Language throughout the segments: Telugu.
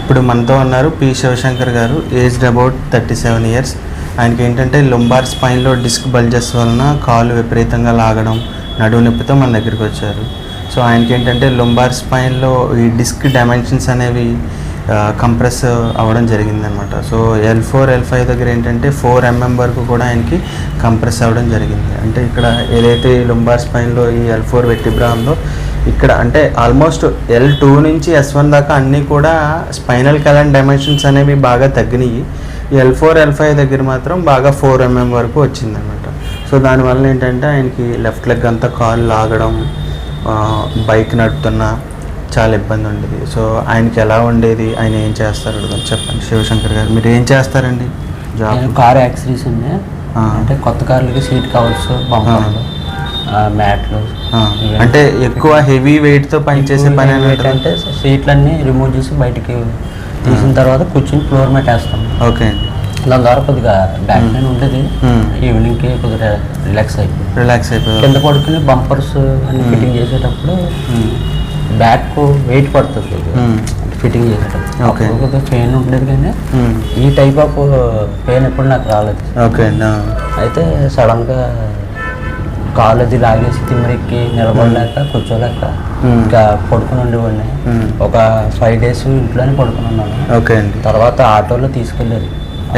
ఇప్పుడు మనతో ఉన్నారు P Shivashankar garu aged about thirty seven years ఆయనకి ఏంటంటే లుంబార్ స్పైన్లో డిస్క్ బల్జెస్ వలన కాలు విపరీతంగా లాగడం నడువు నొప్పితో మన దగ్గరికి వచ్చారు. సో ఆయనకి ఏంటంటే లుంబార్ స్పైన్లో ఈ డిస్క్ డైమెన్షన్స్ అనేవి కంప్రెస్ అవ్వడం జరిగిందనమాట so L four L five దగ్గర ఏంటంటే ఫోర్ ఎంఎం వరకు కూడా ఆయనకి కంప్రెస్ అవ్వడం జరిగింది. అంటే ఇక్కడ ఏదైతే ఈ లుంబార్ స్పైన్లో ఈ ఎల్ ఫోర్ వెట్టిబ్రా ఉందో ఇక్కడ అంటే ఆల్మోస్ట్ ఎల్ టూ నుంచి ఎస్ వన్ దాకా అన్నీ కూడా స్పైనల్ కలన్ డైమెన్షన్స్ అనేవి బాగా తగ్గినాయి. ఎల్ ఫోర్ ఎల్ ఫైవ్ దగ్గర మాత్రం బాగా ఫోర్ ఎంఎం వరకు వచ్చిందనమాట సో దానివల్ల ఏంటంటే ఆయనకి లెఫ్ట్ లెగ్ అంతా కాలు లాగడం బైక్ నడుపుతున్నా చాలా ఇబ్బంది ఉండేది. సో ఆయనకి ఎలా ఉండేది ఆయన ఏం చేస్తారు చెప్పండి. శివశంకర్ గారు మీరు ఏం చేస్తారండి? జాబ్? కార్ యాక్సరీస్ ఉంది ఆ. అంటే కొత్త కార్లకి సీట్ కవర్స్ బంపర్లు. మ్యాట్లు అంటే ఎక్కువ హెవీ వెయిట్తో పనిచేసే పని అని ఉంటుంది అంటే సీట్లన్నీ రిమూవ్ చేసి బయటికి తీసిన తర్వాత కూర్చొని ఫ్లోర్ మ్యాట్ వేస్తాం. ఓకే. దాని ద్వారా కొద్దిగా బ్యాక్ పెయిన్ ఉండేది. ఈవినింగ్కి కొద్దిగా రిలాక్స్ అయిపోయింది. రిలాక్స్ అయిపోయారు కింద పడుకుని బంపర్స్ అన్ని ఫిట్టింగ్ చేసేటప్పుడు బ్యాక్ వెయిట్ పడుతుంది. ఫిట్టింగ్ చేసేటప్పుడు. అప్పుడు కొద్దిగా పెయిన్ ఉండేది కానీ. ఈ టైప్ ఆఫ్ పెయిన్ ఎప్పుడు నాకు రాలేదు. ఓకే. అయితే సడన్గా కాలేజీ లాగేసి తిమ్మిరెక్కి నిలబడలేక కూర్చోలేక. ఇంకా పడుకుని ఉండేవాడిని. ఒక ఫైవ్ డేస్ ఇంట్లోనే పడుకుని ఉన్నాను. ఓకే అండి. తర్వాత ఆటోలో తీసుకెళ్ళారు.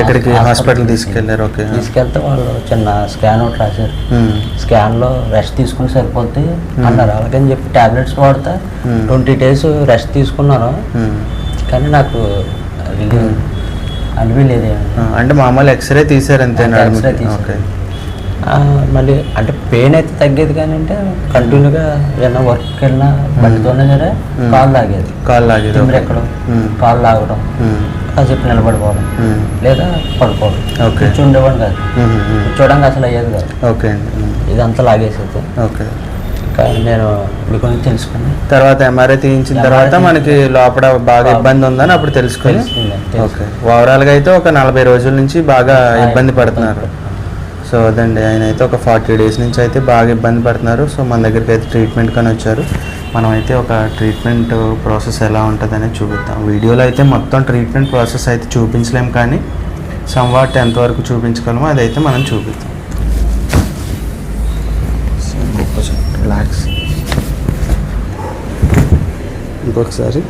ఎక్కడికి? హాస్పిటల్ తీసుకెళ్ళారు ఓకే. తీసుకెళ్తే వాళ్ళు చిన్న స్కాన్ ఒకటి రాశారు. ఉమ్. స్కాన్లో రెస్ట్ తీసుకుని సరిపోద్ది అన్నారు. అలాగని చెప్పి టాబ్లెట్స్ వాడితే. ట్వంటీ డేస్ రెస్ట్ తీసుకున్నాను. కానీ నాకు ఆ, అంటే మామూలు ఎక్స్రే తీసారు అంతే ఆ, నడుముకి. మళ్ళీ అంటే పెయిన్ అయితే తగ్గేది కానీ అంటే కంటిన్యూగా ఏదైనా వర్క్ వెళ్ళినా బండితోనే సరే. కాలు లాగేది కాల్ లాగేది. ఎక్కడం. కాలు లాగడం. కాసేపు నిలబడిపోవడం. లేదా పడుకోవడం. కూర్చుండేవాడు కాదు. కూర్చోవడానికి అసలు అయ్యేది కాదు ఓకే అండి. ఇదంతా లాగేసేది ఓకే నేను మీ గురించి తర్వాత ఎంఆర్ఐ తీయించిన తర్వాత మనకి లోపల బాగా ఇబ్బంది ఉందని అప్పుడు తెలుసుకొని. ఓకే ఓవరాల్గా అయితే ఒక నలభై రోజుల నుంచి బాగా ఇబ్బంది పడుతున్నారు సో అదండి. ఆయన అయితే ఒక ఫార్టీ డేస్ నుంచి అయితే బాగా ఇబ్బంది పడుతున్నారు. సో మన దగ్గరికి అయితే ట్రీట్మెంట్ కానీ వచ్చారు. మనం అయితే ఒక ట్రీట్మెంట్ ప్రాసెస్ ఎలా ఉంటుందని చూపిద్దాం. వీడియోలో అయితే మొత్తం ట్రీట్మెంట్ ప్రాసెస్ అయితే చూపించలేం కానీ సంవాట్ ఎంతవరకు చూపించగలమో అదైతే మనం చూపిద్దాం. రిలాక్స్ ఇంకొకసారి.